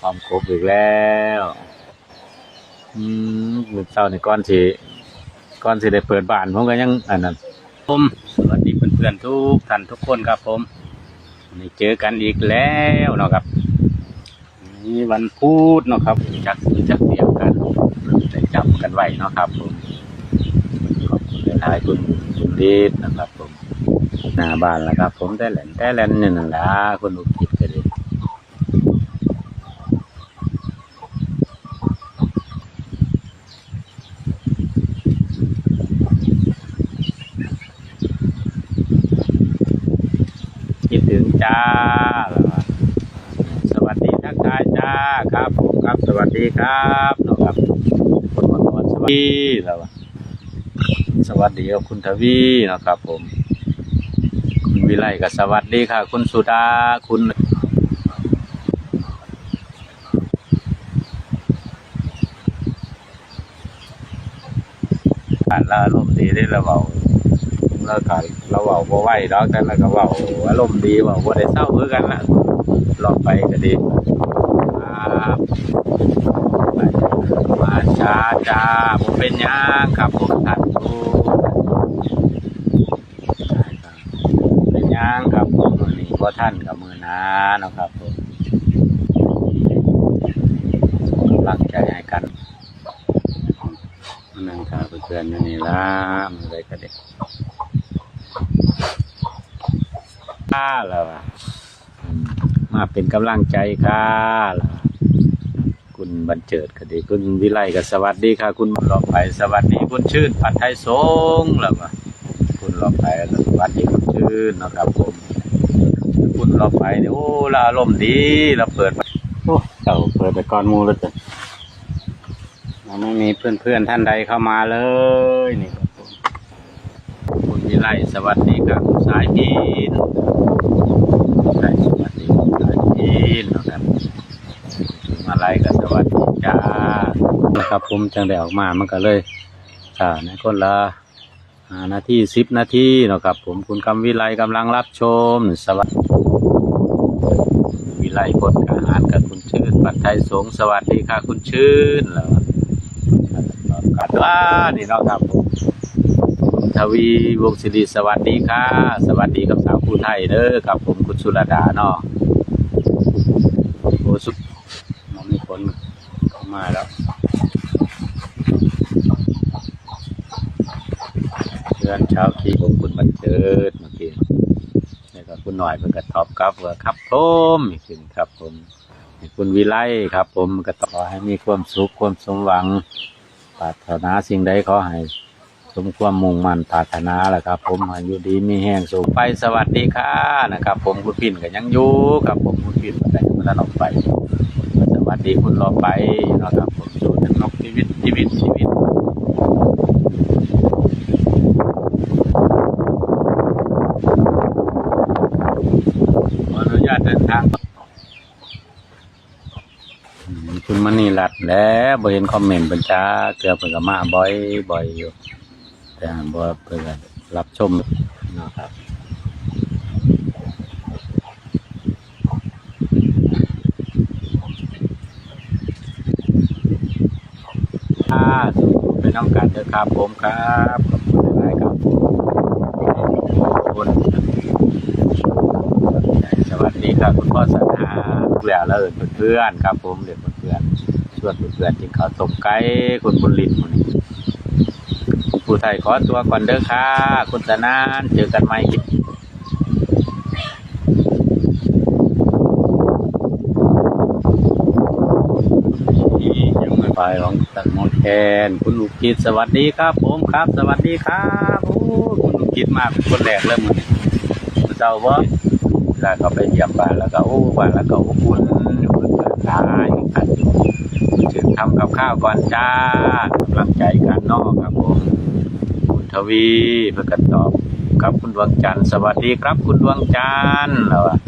พร้อมครบอีกแล้วอืมมือเช้านี่ก่อนสิก่อนสิได้เปิดบ้านผมก็ยังอันนั้นผมสวัสดีเพื่อนๆทุกท่านทุกคนครับผมนี่เจอกันอีกแล้วเนาะครับนี่วันพุธเนาะครับจักจักเสียงกันได้จำกันไว้เนาะครับผมขอบคุณหลายคุณคุณดชนะครับผมหน้าบ้านแล้วครับ ผมแต่แหลนแต่แหลนนี่นั่นละคนอุกิจกันเลยคิดถึง จ้า สวัสดีทักทายจ้าครับผมครับสวัสดีครับนะครับคนมาก่อนสวัสดีแล้วสวัสดีครับคุณทวีนะครับ ผม คุณวิไลก็สวัสดีค่ะ คุณสุดาคุณอ่านแล้วอารมณ์ดีได้แล้วเบา แล้วก็เราเบาบ่ไหวดอกแต่เราก็เบาอารมณ์ดีเบาบ่ได้เศร้าคือกันละลองไปก็ดีครับมาช้าจ้าผมเป็นหยังครับผมท่านผู้เป็นหยังครับผมมือนี้พ่ท่านกับมือนาเนาะครับผมกำลังใจให้กันนั่งทาเพื่อนๆอยู่นี่ละมือไรก็เด็ ข้าแล้วอะมาเป็นกำลังใจค่ะล่ะคุณบรรเจิดก็ดีคุณวิไลก็สวัสดีค่ะ คุณรอบไปสวัสดีคุณชื่น ปัดไทยสงแล้วก็คุณรอบไปวัสดีคุณชื่นนะครับผมคุณรอบไปเนี่ยโอ้เราอารมณ์ดีเราเปิดโอ้เต่าเปิดไปก่อนมูแล้วจ้ะไม่มีเพื่อนๆท่านใดเข้ามาเลยนี่ ไลสวัสดีครับสายพินสายสวัสดีสายพินนะครับมาไล่กับสวัสดีจ้านะครับผมจังได้ออกมามันก็เลยอ่าในคนละนาทีสิบนาทีนะครับผมคุณกำวิไลกำลังรับชม สวัสดีวิไลพดอาหารกับคุณชื่นปัดไทยสงสวัสดีค่ะคุณชื่นแล้วกัดว่านี่นะครับผม ทวีวงศิริสวัสดีค่ะ สวัสดีกับสาวผู้ไทยเด้อครับผมคุณสุรดาเนาะโอ้สุดมันมีคนเข้ามาแล้วเพื่อนเช้าที่ผมคุณบันเจิดเมื่อกี้แล้วก็คุณหน่อยเพิ่นก็ตอบกลับว่าครับผมอีกทีครับผมคุณวิไลครับ ผมก็ขอให้มีความสุขความสมหวังปรารถนาสิ่งใดขอให้ มความมุ่งมั่นปรารถนาแหละครับ ผมอายุดีมีแห้งสูงไปสวัสดีค่ะนะครับ ผมคุณปิ่นก็ยังอยู่ครับผมคุณปิ่นมาได้มาออกไป สวัสดีคุณรอไปเนาะครับ ผมอยู่ในนกชีวิตชีวิตชีวิตขออนุญาตเดินทางคุณมณีรัดแล้วบ่เห็นคอมเมนต์เพิ่นจ้าเกือเพิ่นก็มาบ่อยบ่อยอยู่ แต่บ่เพิ่นก็รับชมนะครับอ่าสู่ไปน้องกันเด้อครับผมครับขอบคุณหลายครับคุณสวัสดีครับคุณพ่อสัญหาแล้วแล้วเอิญเพื่อนครับผมเรียนเพื่อนๆชวนเพื่อนๆกินข้าต้มไก่คุณบุญลินหมดนี้ ผู้ไทยขอตัวก่อนเด้อค่ะ คุณสนานเจอกันใหม่ยังไม่ไปของตังโมแทนคุณลูกกิจสวัสดีครับ ผมครับ สวัสดีครับโอ้คุณลูกกิจมาเป็นคนแรกเลยมึงเจ้าบ่แล้วก็ไปเยี่ยมบ้านแล้วก็โอ้บ้านแล้วก็อบอุ่น อยู่เพื่อนๆตายกันถึงทำกับข้าวก่อนจ้ากำลังใจกันนอกครับผมคุณทวีเพื่อกันตอบครับคุณดวงจันทร์สวัสดีครับ คุณดวงจันทร์แล้วอะ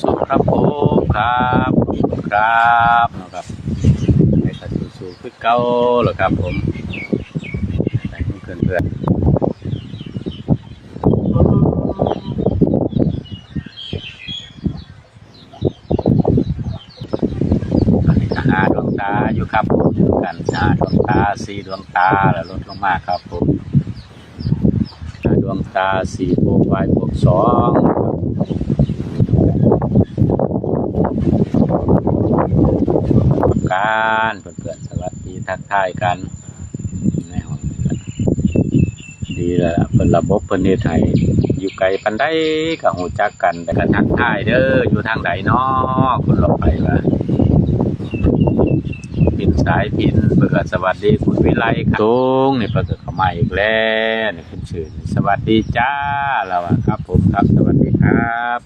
สู้ๆครับผมครับครับนะครับให้ขัดสู้ๆคือเก่าหรอครับผม เพื่อนพื่อนอันนี้ก็หาดวงตาอยู่ครับผมกันหาดวงตาสี่ดวงตาแล้วลดลงมาครับผมหาดวงตาสี่บวกไว้บวกสองการเพื่อนๆสวัสดีทักทายกัน ดีแล้วล่ะเป็นระบบเพิ่นเฮ็ดให้อยู่ไกลปันได้ก็หูจักกันแต่ก็ทักทายเด้ออยู่ทางใดเนาะคุณเราไปว่าปินสายพินเปิดสวัสดีคุณวิไลครับตุงนี่เปิดเข้ามาอีกแล้วนี่คุณชื่นสวัสดีจ้าเราอะครับ ผมครับสวัสดีครับ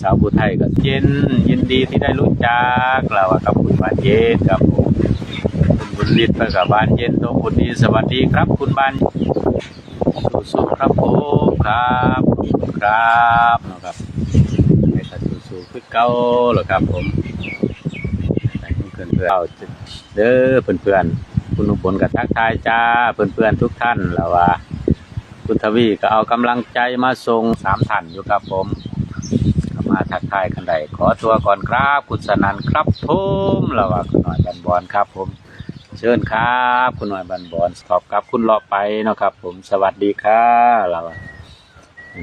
สาวผู้ไทยก็เย็นยินดีที่ได้รู้จักเราอะครับคุณบานเย็นครับผม คุณบุญฤทธิ์ไปกับานเย็นโตคุณดีสวัสดีครับ คุณบานสู้ๆครับผมครับครับนะครับให้ตัดสู้ๆคือเก่าเหรอครับผมเพื่อนเพื่อนเอาเด้อเพื่อนเพื่อนคุณอุบลกับทักทายจ้าเพื่อนเพื่อนทุกท่านแล้วว่าคุณทวีก็เอากำลังใจมาส่งสามท่านอยู่ครับผมมาทักทายกันได้ขอตัวก่อนครับ คุณสนันครับผมแล้วว่าคุณหน่อยบันบอลครับผม เชิญครับ คุณหน่อยบันบอลขอบครับคุณเลาะไปนะครับ ผมสวัสดีครับแล้วว่า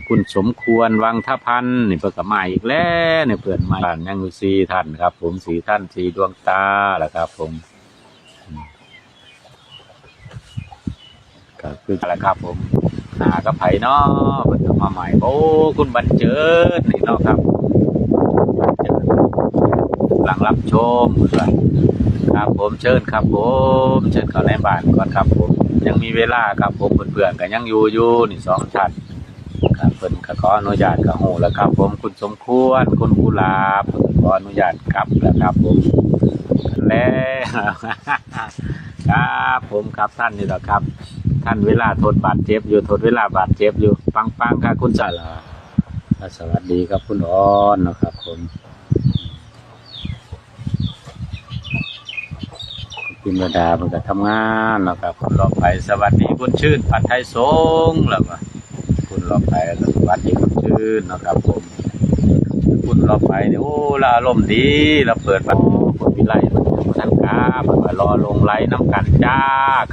คุณสมควรวังทพันนี่เพิ่นก็มาอีกแล้วเนี่ยเพื่อนมาบ้านยังอยู่สี่ท่านครับ ผมสี่ท่านสี่ดวงตาแหละครับ ผมก็คือแหละครับ ผมหากระไผเนาะเพิ่นก็มาใหม่โอ้คุณบรรเจิดนี่เนาะครับบรรเจิดหลัง รับชมเพิ่นว่าครับผมเชิญครับผมเชิญเข้าในบ้านก่อนครับผมยังมีเวลาครับผมเพื่อนๆก็ยังอยู่อยู่นี่สองท่านครับเพิ่นขออนุญาตกับหูแล้วครับ ผมคุณสมควรคุณกุลาบเพิ่นขออนุญาตกลับแล้วครับผมแล้วครับผมครับท่านนี่แหละครับ ท่านเวลาทนบาดเจ็บอยู่ทนเวลาบาดเจ็บอยู่ปังปังๆครับคุณจัลาสวัสดีครับคุณอ้อนนะครับผม คุณพิมรดาเพิ่นก็ทำงานนะครับคุณรอไปสวัสดีคุณชื่นปัดไทยสงฆ์แล้วก็คุณรอไปแล้วก็วัดที่คุณชื่นนะครับผมคุณรอไปเนี่ยโอ้ละอารมณ์ดีเราเปิดมาคุณวิไลมันท่านครับมารอลงไลน์น้ำกันจ้า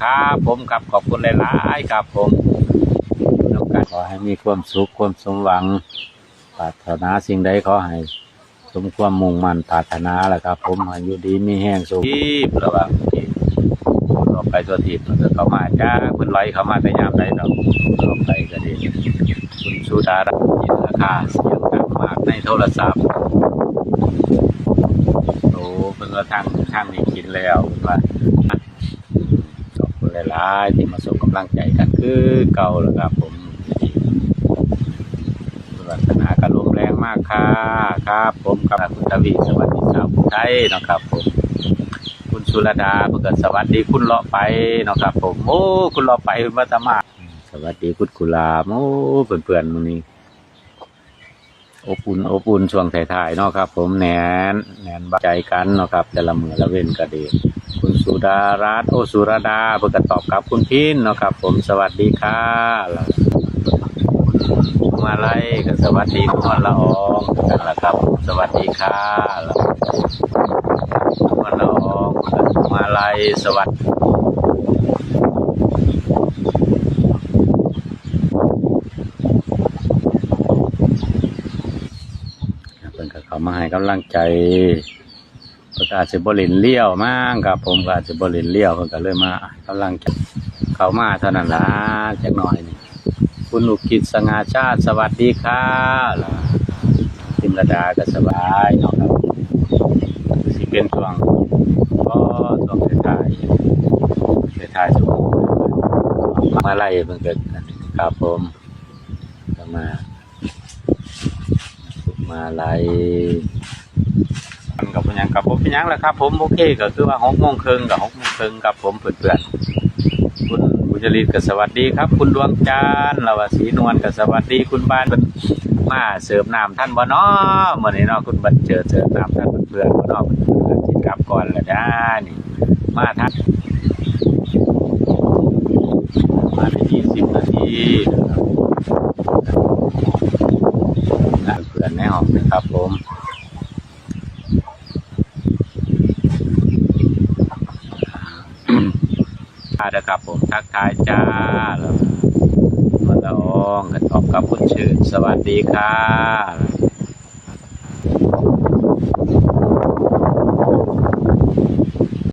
ครับ ผมครับขอบคุณหลายๆครับผมน้ำกันขอให้มีความสุขความสมหวังปรารถนาสิ่งใดขอให้ สมความมุ่งมั่นปรารถนาแหละครับ ผมอายุดีมีแห้งสุขทีบระว่างที่รอไปตัวทีบมันก็เข้ามาจ้าคุณไหลเข้ามาแต่ยามใดดอกรอไปก็ดีคุณสุดารัตน์ยินราคาเสียงดังมากในโทรศัพท์โอ้เพิ่งก็ทางทางนี้กินแล้วว่าขอบคุณหลายๆที่มาส่งกำลังใจกันคือเก่าแล้วครับ ผมคุณวัฒนากระลมแรงมากค่ะครับ ผมกับคุณทวีสวัสดีชาวผู้ไทยนะครับผม คุณสุรดาเพื่อนสวัสดีคุณเลาะไปนะครับ ผมโอ้คุณเลาะไปมาตมาสวัสดีคุณกุลาโอ้เพื่อนๆมื้อนี้อบอุ่นอบอุ่นช่วงถ่ายๆเนาะครับ ผมแหนนแหนนบใจกันเนาะครับแต่ละมือละเว้นก็ดีคุณสุดารัตโอสุรดาเพื่อนตอบกับคุณพินเนาะครับ ผมสวัสดีค่ะ มาไล่ก็สวัสดีคุณวันละอองกันละครับ สวัสดีค่ะแล้วคุณวันละอองมาไล่สวัสดีเพิ่นก็เขามาให้กำลังใจเพิ่นก็อาจจะบรินเลี้ยวมากครับผมก็อาจจะบรินเลี้ยวเพิ่นก็เลยมากำลังใจเขามาเท่านั้นละจักหน่อยนี่ คุณอุกิจสง่าชาติ สวัสดีค่ะจิมรดาก็สบายเนาะครับสิเป็นช่วงก็ช่วงท้ายๆท้ายๆช่วงมาไล่เพิ่นก็ครับผมก็มามาไล่กับเป็นหยังกับผมเป็นหยังแหละครับ ผมโอเคก็คือว่าหกโมงครึ่งกับหกโมงครึ่งกับผมเพื่อนๆ จริตก็สวัสดีครับ คุณดวงจันทร์ลาวสีนวลก็สวัสดีคุณบ้านมาเสิร์ฟน้ำท่านบ่นาะเมื่อนี้นาะคุณบันเจอเสร์ฟน้ำท่านเพื่อนบ่นาะเพื่อนๆที่กลับก่อนละจ้านี่มาทักมาได้ยี่สิบนาทีนะเพื่อนในห้องนะครับผมาเด้อครับ ผมทักทายจ้าแล้วมาละองกันตอบกับคุณชื่นสวัสดีค่ะ